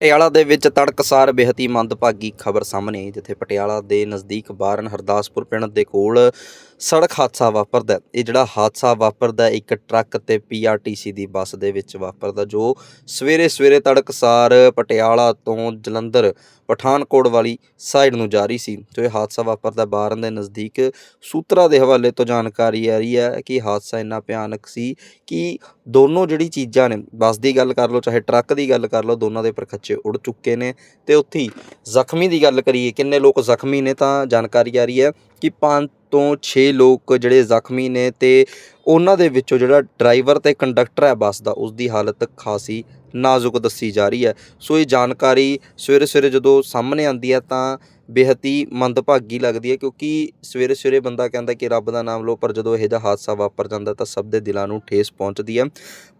ਪਟਿਆਲਾ ਦੇ ਵਿੱਚ ਤੜਕਸਾਰ ਬੇਹਤੀ ਮੰਦਭਾਗੀ ਖਬਰ ਸਾਹਮਣੇ ਜਿੱਥੇ ਪਟਿਆਲਾ ਦੇ ਨਜ਼ਦੀਕ ਬਾਰਨ ਹਰਦਾਸਪੁਰ ਪਿੰਡ ਦੇ ਕੋਲ ਸੜਕ ਹਾਦਸਾ ਵਾਪਰਦਾ ਇਹ ਜਿਹੜਾ ਹਾਦਸਾ ਵਾਪਰਦਾ ਇੱਕ ਟਰੱਕ ਤੇ ਪੀਆਰਟੀਸੀ ਦੀ ਬੱਸ ਦੇ ਵਿੱਚ ਵਾਪਰਦਾ ਜੋ ਸਵੇਰੇ ਸਵੇਰੇ ਤੜਕਸਾਰ ਪਟਿਆਲਾ ਤੋਂ ਜਲੰਧਰ, ਪਠਾਨਕੋਟ ਵਾਲੀ ਸਾਈਡ ਨੂੰ ਜਾ ਰਹੀ ਸੀ। ਤੇ ਇਹ ਹਾਦਸਾ ਵਾਪਰਦਾ ਬਾਰਨ ਦੇ ਨਜ਼ਦੀਕ ਸੂਤਰਾਂ ਦੇ ਹਵਾਲੇ ਤੋਂ ਜਾਣਕਾਰੀ ਆ ਰਹੀ ਹੈ ਕਿ ਹਾਦਸਾ ਇੰਨਾ ਭਿਆਨਕ ਸੀ ਕਿ ਦੋਨੋਂ ਜਿਹੜੀ ਚੀਜ਼ਾਂ ਨੇ, ਬੱਸ ਦੀ ਗੱਲ ਕਰ ਲਓ, ਚਾਹੇ ਟਰੱਕ ਦੀ ਗੱਲ ਕਰ ਲਓ, ਦੋਨਾਂ ਦੇ ਪ੍ਰਖੱਚ ਉੜ ਚੁੱਕੇ ਨੇ ਤੇ ਉੱਥੇ ਜ਼ਖਮੀ ਦੀ ਗੱਲ ਕਰੀਏ, ਕਿੰਨੇ ਲੋਕ ਜ਼ਖਮੀ ਨੇ ਤਾਂ ਜਾਣਕਾਰੀ ਆ ਰਹੀ ਹੈ ਕਿ 5 ਤੋਂ 6 ਲੋਕ ਜਿਹੜੇ ਜ਼ਖਮੀ ਨੇ ਤੇ ਉਹਨਾਂ ਦੇ ਵਿੱਚੋਂ ਜਿਹੜਾ ਡਰਾਈਵਰ ਤੇ ਕੰਡਕਟਰ ਹੈ ਬੱਸ ਦਾ ਉਸ ਦੀ ਹਾਲਤ ਖਾਸੀ ਨਾਜ਼ੁਕ ਦੱਸੀ ਜਾ ਰਹੀ ਹੈ। ਸੋ ਇਹ ਜਾਣਕਾਰੀ ਸਵੇਰੇ ਸਵੇਰੇ ਜਦੋਂ ਸਾਹਮਣੇ ਆਉਂਦੀ ਹੈ ਤਾਂ ਬੇਹੱਦ ਹੀ ਮੰਦਭਾਗੀ ਲੱਗਦੀ ਹੈ ਕਿਉਂਕਿ ਸਵੇਰੇ ਸਵੇਰੇ ਬੰਦਾ ਕਹਿੰਦਾ ਕਿ ਰੱਬ ਦਾ ਨਾਮ ਲਓ, ਪਰ ਜਦੋਂ ਇਹੋ ਜਿਹਾ ਹਾਦਸਾ ਵਾਪਰ ਜਾਂਦਾ ਤਾਂ ਸਭ ਦੇ ਦਿਲਾਂ ਨੂੰ ਠੇਸ ਪਹੁੰਚਦੀ ਹੈ।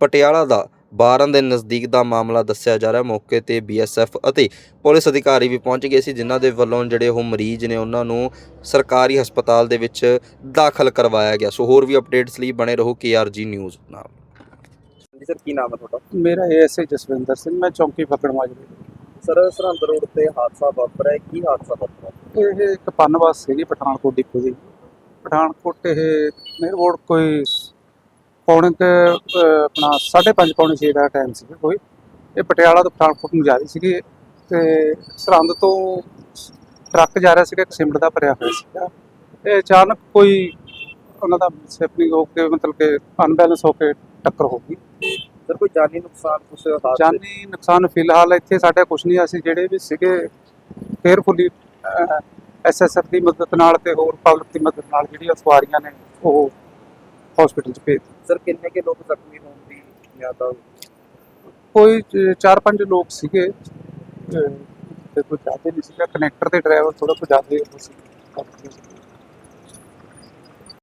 ਪਟਿਆਲਾ ਦਾ ਬਾਰਨ ਦੇ ਨਜ਼ਦੀਕ ਦਾ ਮਾਮਲਾ ਦੱਸਿਆ ਜਾ ਰਿਹਾ। ਮੌਕੇ ਤੇ ਬੀਐਸਐਫ ਅਤੇ ਪੁਲਿਸ ਅਧਿਕਾਰੀ ਵੀ ਪਹੁੰਚ ਗਏ ਸੀ ਜਿਨ੍ਹਾਂ ਦੇ ਵੱਲੋਂ ਜਿਹੜੇ ਉਹ ਮਰੀਜ਼ ਨੇ ਉਹਨਾਂ ਨੂੰ ਸਰਕਾਰੀ ਹਸਪਤਾਲ ਦੇ ਵਿੱਚ ਦਾਖਲ ਕਰਵਾਇਆ ਗਿਆ। ਸੋ ਹੋਰ ਵੀ ਅਪਡੇਟਸ ਲਈ ਬਣੇ ਰਹੋ ਕੇਆਰਜੀ ਨਿਊਜ਼ ਨਾਲ। ਜੀ ਸਰ ਕੀ ਨਾਮ ਹੈ ਤੁਹਾਡਾ? ਮੇਰਾ ਐਸਏ ਜਸਵਿੰਦਰ ਸਿੰਘ ਮੈਂ ਚੌਂਕੀ ਫੱਕੜ ਮਾਜਰੇ। ਸਰ ਸਰਹੰਦ ਰੋਡ ਤੇ ਹਾਦਸਾ ਵਾਪਰਿਆ ਕੀ ਹਾਦਸਾ ਵਾਪਰਿਆ? ਇਹ ਇੱਕ ਪੰਨ ਬੱਸ ਸੀਗੀ ਪਠਾਨਕੋਟ ਡਿਪੂ ਦੀ ਪਠਾਨਕੋਟ ਇਹ ਮੇਰੇ ਕੋਲ ਕੋਈ ਪੌਣੇ ਆਪਣਾ 5:30 ਪੌਣੇ 6 ਦਾ ਟਾਈਮ ਸੀਗਾ ਕੋਈ। ਇਹ ਪਟਿਆਲਾ ਤੋਂ ਪਠਾਨਕੋਟ ਨੂੰ ਜਾ ਰਹੀ ਸੀਗੀ ਤੇ ਸਰਹੰਦ ਤੋਂ ਟਰੱਕ ਜਾ ਰਿਹਾ ਸੀਗਾ ਇੱਕ ਸਿਮਟ ਦਾ ਭਰਿਆ ਹੋਇਆ ਸੀਗਾ। ਇਹ ਅਚਾਨਕ ਕੋਈ ਉਹਨਾਂ ਦਾ ਸੈਪਨਿੰਗ ਹੋ ਕੇ ਮਤਲਬ ਕਿ ਅਨਬੈਲੈਂਸ ਹੋ ਕੇ ਟੱਕਰ ਹੋ ਗਈ। ਸਰ ਕੋਈ ਜਾਨੀ ਨੁਕਸਾਨ ਕੁਛ ਜਾਨੀ ਨੁਕਸਾਨ ਫਿਲਹਾਲ ਇੱਥੇ ਸਾਡੇ ਕੁਝ ਨਹੀਂ ਅਸੀਂ ਜਿਹੜੇ ਵੀ ਸੀਗੇ ਕੇਅਰਫੁਲੀ ਐਸਐਸਐਫ ਦੀ ਮਦਦ ਨਾਲ ਤੇ ਹੋਰ ਪਬਲਿਕ ਦੀ ਮਦਦ ਨਾਲ ਜਿਹੜੀਆਂ ਸਵਾਰੀਆਂ ਨੇ ਉਹ ਹਸਪੀਟਲ 'ਚ ਭੇਜ। ਸਰ ਕਿੰਨੇ ਕੇ ਲੋਕ ਜ਼ਖਮੀ ਹੋਣ ਦੀ ਤਾਂ ਕੋਈ ਚ- ਚਾਰ ਪੰਜ ਲੋਕ ਸੀਗੇ। ਤੇ ਕੋਈ ਜ਼ਿਆਦਾ ਨਹੀਂ ਸੀਗਾ। ਕਨੈਕਟਰ ਤੇ ਡਰਾਈਵਰ ਥੋੜਾ ਕੁ ਜ਼ਿਆਦਾ ਸੀ।